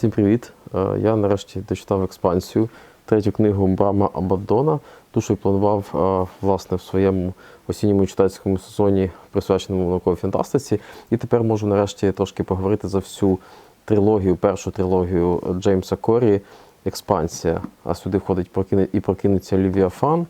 Всім привіт! Е, Я нарешті дочитав експансію, третю книгу Брама Абаддона. Ту, що й планував е, власне в своєму осінньому читацькому сезоні, присвяченому науковій фантастиці. І тепер можу нарешті трошки поговорити за всю трилогію, першу трилогію Джеймса Корі Експансія. А сюди входить «Прокине- і прокинеться Лівіафан,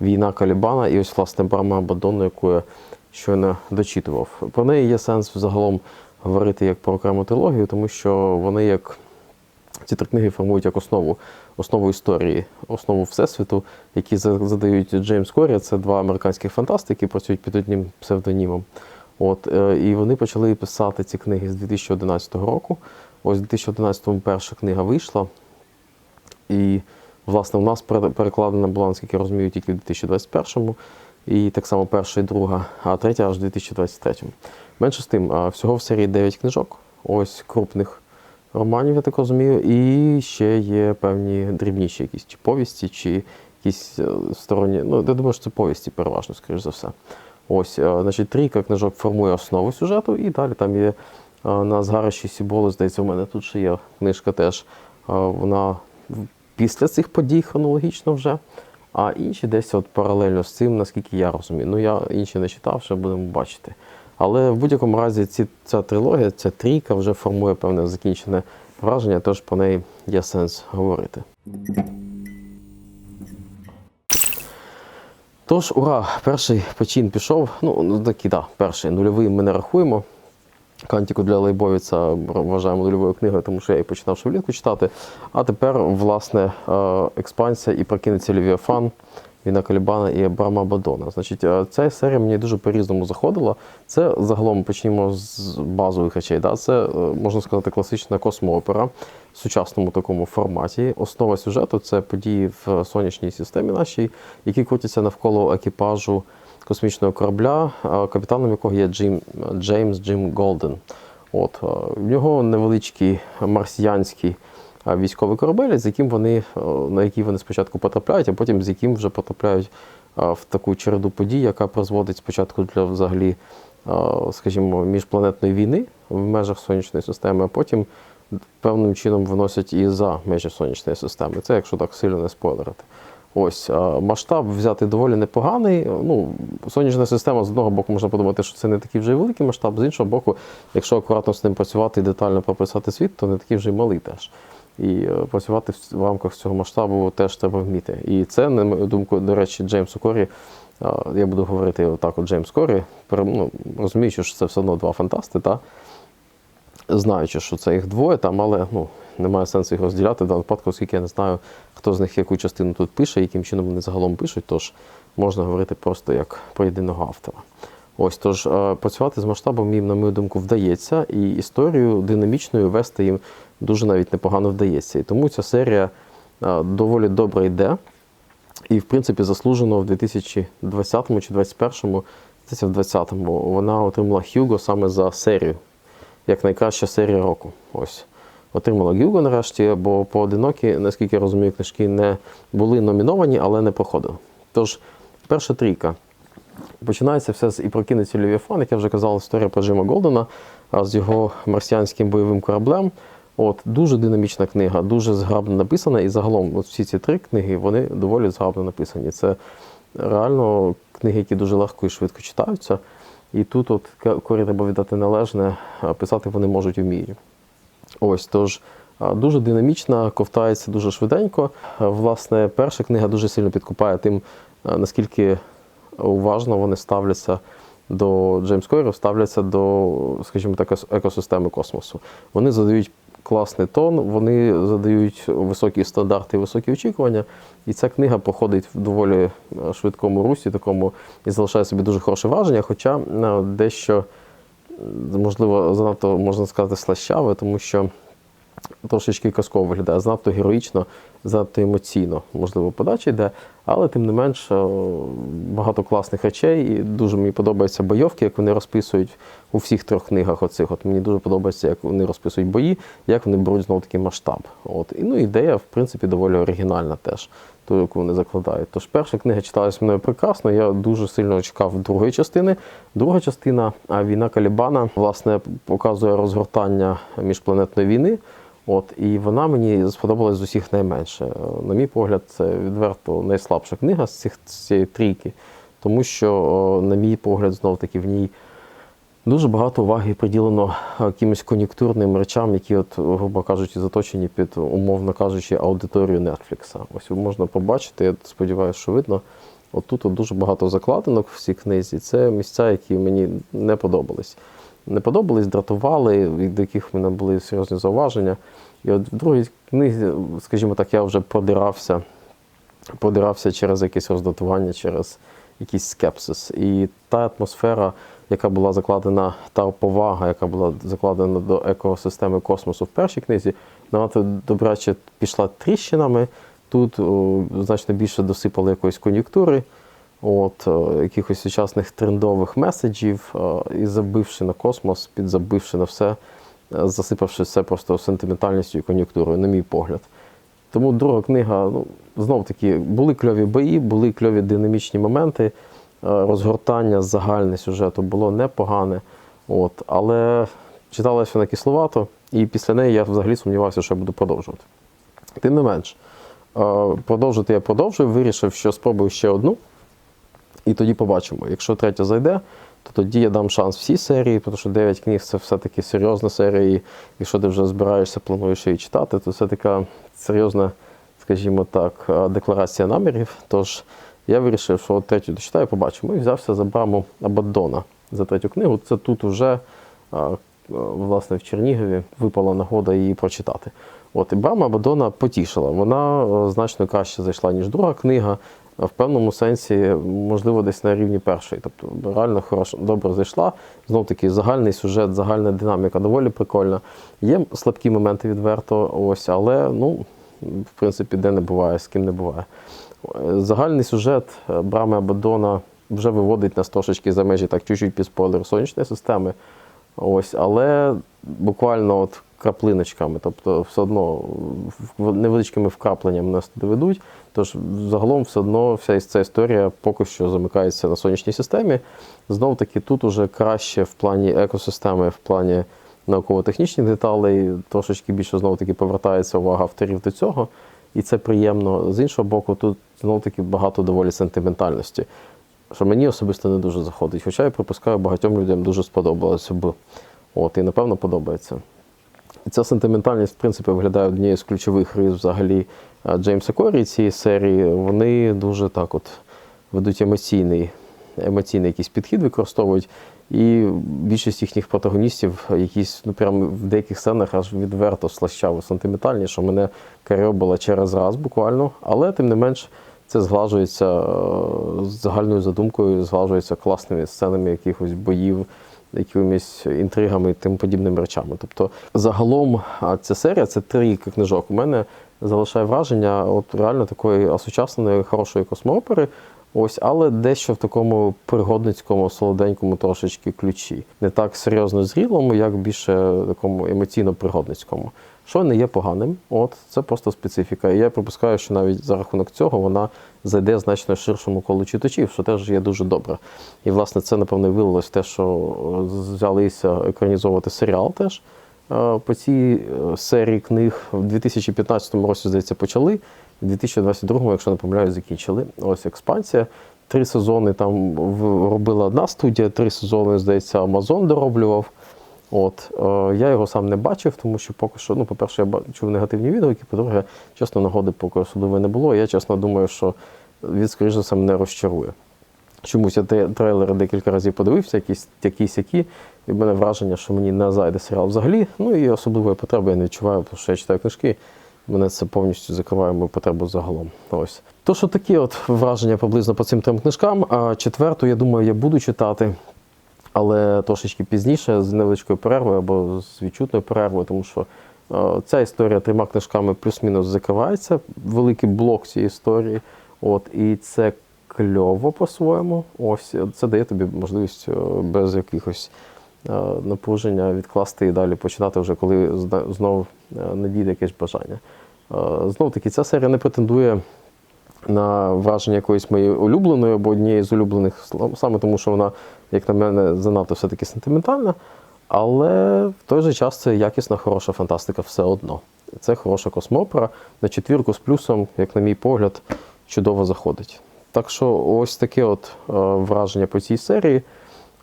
Війна Калібана і ось власне Брама Абаддона, яку я щойно дочитував. Про неї є сенс взагалом говорити як про окрему трилогію, тому що вони як ці три книги формують як основу, основу історії, основу всесвіту, які задають Джеймс Корі. Це два американських фантасти, які працюють під одним псевдонімом. От, е, і вони почали писати ці книги з 2011 року. Ось в 2011-му перша книга вийшла. І, власне, у нас перекладена була, наскільки я розумію, тільки в 2021-му. І так само перша і друга, а третя аж в 2023-му. Менше з тим, всього в серії 9 книжок, ось крупних романів, я так розумію, і ще є певні дрібніші якісь чи повісті, чи якісь е, сторонні. Ну, я думаю, що це повісті переважно, скоріш за все. Ось, е, значить, трійка книжок формує основу сюжету, і далі там є е, на згарищі Сіболу, здається, у мене тут ще є книжка теж. Вона після цих подій хронологічно вже. А інші десь от паралельно з цим, наскільки я розумію. Ну, я інші не читав, ще будемо бачити. Але в будь-якому разі ці, ця трилогія, ця трійка вже формує певне закінчене враження, тож про неї є сенс говорити. Тож, ура, перший почин пішов. Ну, ну такий, да, перший нульовий ми не рахуємо. Кантіку для Лейбовіца вважаємо нульовою книгою, тому що я її починав ще влітку читати. А тепер, власне, е, експансія і прокинеться Лівіафан, Війна Калібана і Брама Бадона. Значить, е, ця серія мені дуже по-різному заходила. Це загалом почнімо з базових речей. Да? Це, е, можна сказати, класична космоопера в сучасному такому форматі. Основа сюжету це події в сонячній системі нашій, які крутяться навколо екіпажу космічного корабля, е, капітаном якого є Джим, Джеймс Джим Голден. От, в нього невеличкий марсіянський е, військовий корабель, з яким вони, е, на який вони спочатку потрапляють, а потім з яким вже потрапляють е, в таку череду подій, яка призводить спочатку для взагалі, е, скажімо, міжпланетної війни в межах сонячної системи, а потім певним чином виносять і за межі сонячної системи. Це якщо так сильно не спойлерити. Ось масштаб взяти доволі непоганий. Ну, сонячна система з одного боку можна подумати, що це не такий вже й великий масштаб, з іншого боку, якщо акуратно з ним працювати і детально прописати світ, то не такий вже й малий теж. І е, працювати в- рамках цього масштабу теж треба вміти. І це, на мою думку, до речі, Джеймсу Корі. Я буду говорити отак, от Джеймс Корі, ну, розуміючи, що це все одно два фантасти, та знаючи, що це їх двоє, там, але ну, немає сенсу їх розділяти в даному випадку, оскільки я не знаю, хто з них яку частину тут пише, яким чином вони загалом пишуть, тож можна говорити просто як про єдиного автора. Ось тож е, працювати з масштабом їм, на мою думку, вдається, і історію динамічною вести їм дуже навіть непогано вдається. І тому ця серія е, доволі добре йде. І, в принципі, заслужено в 2020 чи 2021, здається, в 2020-му вона отримала Хьюго саме за серію, як найкраща серія року. Ось. Отримала Гюго нарешті, бо поодинокі, наскільки я розумію, книжки не були номіновані, але не проходили. Тож, перша трійка. Починається все з і прокинеться Левіафан, як я вже казав, історія про Джима Голдена з його марсіанським бойовим кораблем. От дуже динамічна книга, дуже зграбно написана. І загалом, от всі ці три книги вони доволі зграбно написані. Це реально книги, які дуже легко і швидко читаються. І тут, от Корі треба віддати належне, писати вони можуть вміють. Ось тож дуже динамічна, ковтається дуже швиденько. Власне, перша книга дуже сильно підкупає тим, наскільки уважно вони ставляться до Джеймс Койрів, ставляться до, скажімо так, екосистеми космосу. Вони задають класний тон, вони задають високі стандарти і високі очікування. І ця книга проходить в доволі е, швидкому русі, такому і залишає собі дуже хороше враження, хоча е, дещо можливо, занадто можна сказати, слащаве, тому що трошечки казково виглядає, занадто героїчно, занадто емоційно, можливо, подача йде, але тим не менш багато класних речей. І дуже мені подобаються бойовки, як вони розписують у всіх трьох книгах. Оцих. От мені дуже подобається, як вони розписують бої, як вони беруть знову такий масштаб. От. І ну, ідея, в принципі, доволі оригінальна теж. Ту, яку вони закладають. Тож перша книга читалась мною прекрасно. Я дуже сильно чекав другої частини. Друга частина а війна Калібана власне показує розгортання міжпланетної війни. От, і вона мені сподобалась з усіх найменше. На мій погляд, це відверто найслабша книга з цих з цієї трійки, тому що, на мій погляд, знов таки в ній дуже багато уваги приділено е, якимось кон'юнктурним речам, які, от, грубо кажучи, заточені під, умовно кажучи, аудиторію Netflix. Ось можна побачити, я сподіваюся, що видно. Отут от дуже багато закладинок в цій книзі. Це місця, які мені не подобались. Не подобались, дратували, від яких в мене були серйозні зауваження. І от в другій книзі, скажімо так, я вже продирався, продирався через якесь роздатування, через якийсь скепсис. І та атмосфера, яка була закладена, та повага, яка була закладена до екосистеми космосу в першій книзі, вона добряче пішла тріщинами. Тут о, значно більше досипали якоїсь кон'юнктури, от, якихось сучасних трендових меседжів, і забивши на космос, підзабивши на все, е, засипавши все просто сентиментальністю і кон'юнктурою, на мій погляд. Тому друга книга, ну, знов таки, були кльові бої, були кльові динамічні моменти, е, розгортання загальне сюжету було непогане. От, але читалася вона кисловато, і після неї я взагалі сумнівався, що я буду продовжувати. Тим не менш, е, продовжити я продовжую, вирішив, що спробую ще одну. І тоді побачимо. Якщо третя зайде, то тоді я дам шанс всій серії, тому що 9 книг це все-таки серйозна серія. І якщо ти вже збираєшся, плануєш її читати, то це така серйозна, скажімо так, е, декларація намірів. Тож я вирішив, що третю дочитаю, побачимо. І взявся за браму Абаддона за третю книгу. Це тут уже, е, власне, в Чернігові випала нагода її прочитати. От і Брама Абадона потішила. Вона е, значно краще зайшла, ніж друга книга. В певному сенсі, можливо, десь на рівні першої. Тобто реально хорошо, добре зайшла. Знов таки загальний сюжет, загальна динаміка доволі прикольна. Є слабкі моменти відверто, ось, але ну, в принципі, де не буває, з ким не буває. Загальний сюжет е, Брами Абадона вже виводить нас трошечки за межі, так чуть-чуть під спойлер сонячної системи. Ось, але буквально от краплиночками, тобто все одно невеличкими вкрапленнями нас доведуть. Тож загалом все одно вся ця історія поки що замикається на сонячній системі. Знов таки тут уже краще в плані екосистеми, в плані науково-технічних деталей, трошечки більше знову таки повертається увага авторів до цього. І це приємно. З іншого боку, тут знов таки багато доволі сентиментальності що мені особисто не дуже заходить. Хоча я припускаю, багатьом людям дуже сподобалося б. От, і напевно подобається. І ця сентиментальність, в принципі, виглядає однією з ключових рис взагалі е, Джеймса Корі цієї серії. Вони дуже так от ведуть емоційний, емоційний якийсь підхід, використовують. І більшість їхніх протагоністів, якісь, ну прямо в деяких сценах аж відверто слащаво сентиментальні, що мене карьобила через раз буквально. Але тим не менш, це зглажується е, загальною задумкою, зглажується класними сценами якихось боїв, якимись інтригами і тим подібними речами. Тобто, загалом ця серія це трійка книжок. У мене залишає враження от реально такої осучасненої, хорошої космоопери. Ось, але дещо в такому пригодницькому, солоденькому трошечки ключі. Не так серйозно зрілому, як більше такому емоційно-пригодницькому. Що не є поганим, от це просто специфіка. І я припускаю, що навіть за рахунок цього вона зайде значно ширшому колу читачів, що теж є дуже добре. І власне це напевно вилилось те, що взялися екранізовувати серіал теж е, по цій е, серії книг. В 2015 році, здається, почали. В 2022, якщо не помиляюсь, закінчили. Ось експансія. Три сезони там робила одна студія, три сезони, здається, Amazon дороблював. От, е, я його сам не бачив, тому що поки що, ну, по-перше, я ба- чув негативні відгуки, по-друге, чесно, нагоди поки судової не було. Я чесно думаю, що він, скоріш за все, мене розчарує. Чомусь я трейлери декілька разів подивився, якісь такі сякі, і в мене враження, що мені не зайде серіал взагалі. Ну і особливої потреби я не відчуваю, тому що я читаю книжки. Мене це повністю закриває мою потребу загалом. Ось. То, що такі от враження приблизно по цим трьом книжкам. А четверту, я думаю, я буду читати, але трошечки пізніше, з невеличкою перервою або з відчутною перервою, тому що е, ця історія трьома книжками плюс-мінус закривається. Великий блок цієї історії. От, і це кльово по-своєму. Ось це дає тобі можливість е, без якихось е, напруження відкласти і далі починати вже, коли зна- знов е, надійде якесь бажання. Знов таки, ця серія не претендує на враження якоїсь моєї улюбленої або однієї з улюблених, саме тому, що вона, як на мене, занадто все-таки сентиментальна. Але в той же час це якісна, хороша фантастика все одно. Це хороша космопера. На четвірку з плюсом, як на мій погляд, чудово заходить. Так що ось таке от е, враження по цій серії.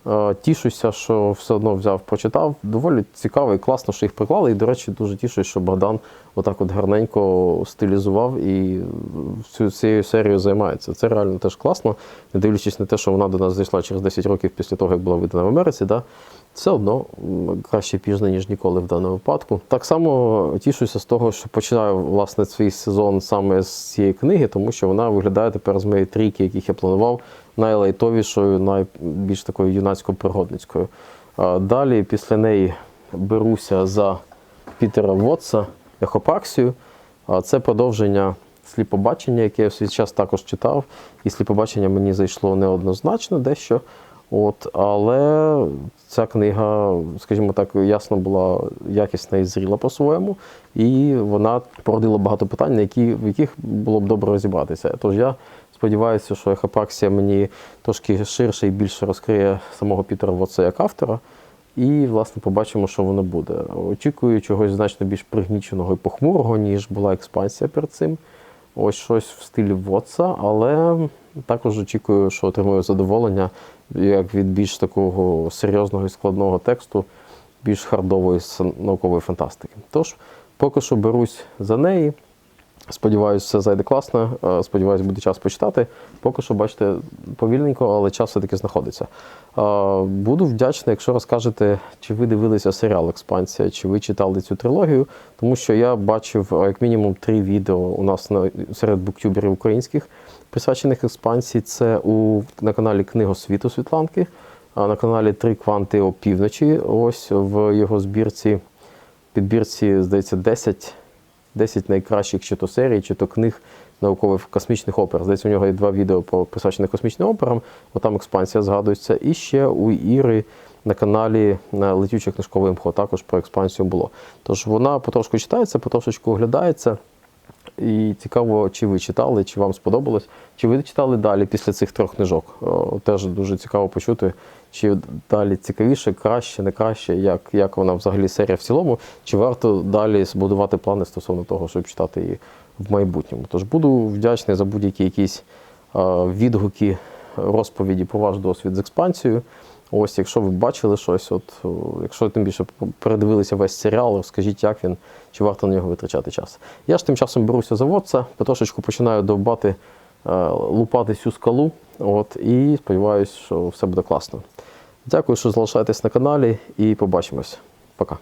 Е, Тішуся, що все одно взяв, почитав. Доволі цікаво і класно, що їх приклали. І, до речі, дуже тішусь, що Богдан отак от гарненько стилізував і всю цією серією займається. Це реально теж класно, не дивлячись на те, що вона до нас зайшла через 10 років після того, як була видана в Америці. Да? Все одно краще пізно, ніж ніколи в даному випадку. Так само тішуся з того, що починаю власне свій сезон саме з цієї книги, тому що вона виглядає тепер з моєї трійки, яких я планував, найлайтовішою, найбільш такою юнацько-пригодницькою. Далі після неї беруся за Пітера Вотса ехопаксію. Це продовження сліпобачення, яке я в свій час також читав. І сліпобачення мені зайшло неоднозначно дещо. От, але ця книга, скажімо так, ясно була якісна і зріла по-своєму, і вона породила багато питань, які, в яких було б добре розібратися. Тож я сподіваюся, що ехопаксія мені трошки ширше і більше розкриє самого Пітера Вотса як автора. І, власне, побачимо, що воно буде. Очікую чогось значно більш пригніченого і похмурого, ніж була експансія перед цим. Ось щось в стилі Вотса, але також очікую, що отримую задоволення як від більш такого серйозного і складного тексту, більш хардової наукової фантастики. Тож, поки що берусь за неї. Сподіваюсь, все зайде класно. Е, Сподіваюсь, буде час почитати. Поки що, бачите, повільненько, але час все-таки знаходиться. Е, Буду вдячний, якщо розкажете, чи ви дивилися серіал Експансія, чи ви читали цю трилогію, тому що я бачив е, як мінімум три відео у нас на, серед буктюберів українських, присвячених експансії. Це у, на каналі Книгосвіту Світланки, а на каналі Три кванти опівночі. Ось в його збірці, підбірці, здається, 10 10 найкращих чи то серій, чи то книг наукових космічних опер. Здається, у нього є два відео про присвячені космічним операм, бо там експансія згадується. І ще у Іри на каналі на Летюче книжкове імхо також про експансію було. Тож вона потрошку читається, потрошечку оглядається. І цікаво, чи ви читали, чи вам сподобалось, чи ви читали далі після цих трьох книжок. Теж дуже цікаво почути, чи далі цікавіше, краще, не краще, як, як вона взагалі серія в цілому, чи варто далі збудувати плани стосовно того, щоб читати її в майбутньому. Тож буду вдячний за будь-які якісь відгуки, розповіді про ваш досвід з експансією. Ось, якщо ви бачили щось, от якщо тим більше передивилися весь серіал, розкажіть, як він, чи варто на нього витрачати час. Я ж тим часом беруся за Вотса, потрошечку починаю довбати, е, лупати цю скалу. От, і сподіваюся, що все буде класно. Дякую, що залишаєтесь на каналі, і побачимось. Пока.